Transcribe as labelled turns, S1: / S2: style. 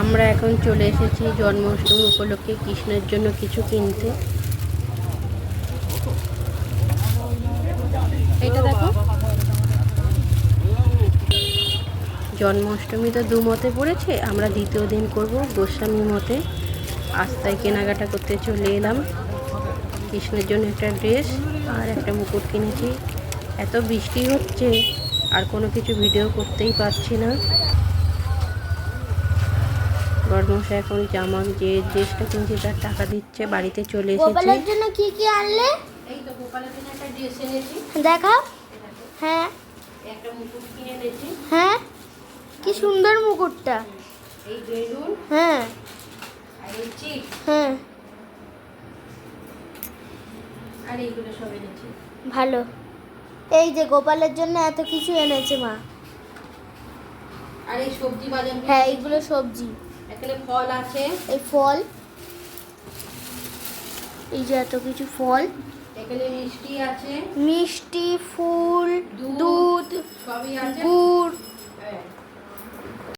S1: আমরা এখন চলে এসেছি জন্মাষ্টমী উপলক্ষে কৃষ্ণের জন্য কিছু কিনতে। এটা দেখো। জন্মাষ্টমী তো দু মতে পড়েছে, আমরা দ্বিতীয় দিন করব গোস্বামী মতে। আস্তায় কেনাকাটা করতে চলে এলাম। কৃষ্ণের জন্য একটা ড্রেস আর একটা মুকুট কিনেছি। এত বৃষ্টি হচ্ছে, আর কোনো কিছু ভিডিও করতেই পারছি না। বর্মশা এখন জামা যে ড্রেসটা কিনছি তার টাকা দিচ্ছে বাড়িতে চলে এসেছি।
S2: গোপালের জন্য কি কি আনলে?
S1: এই তো গোপালের জন্য একটা ড্রেস এনেছি।
S2: দেখাও। হ্যাঁ।
S1: একটা মুকুট কিনে এনেছি।
S2: হ্যাঁ। কি সুন্দর মুকুটটা।
S1: এই বেলুন।
S2: হ্যাঁ।
S1: আর এই চিপ
S2: হ্যাঁ।
S1: আর এইগুলো সব এনেছি।
S2: ভালো। এই যে গোপালের জন্য এত কিছু এনেছে মা।
S1: আর এই সবজি বাজার
S2: হ্যাঁ এইগুলো সবজি।
S1: এখানে ফল আছে।
S2: এই ফল। এই যে এত কিছু ফল।
S1: এখানে মিষ্টি আছে।
S2: মিষ্টি ফুল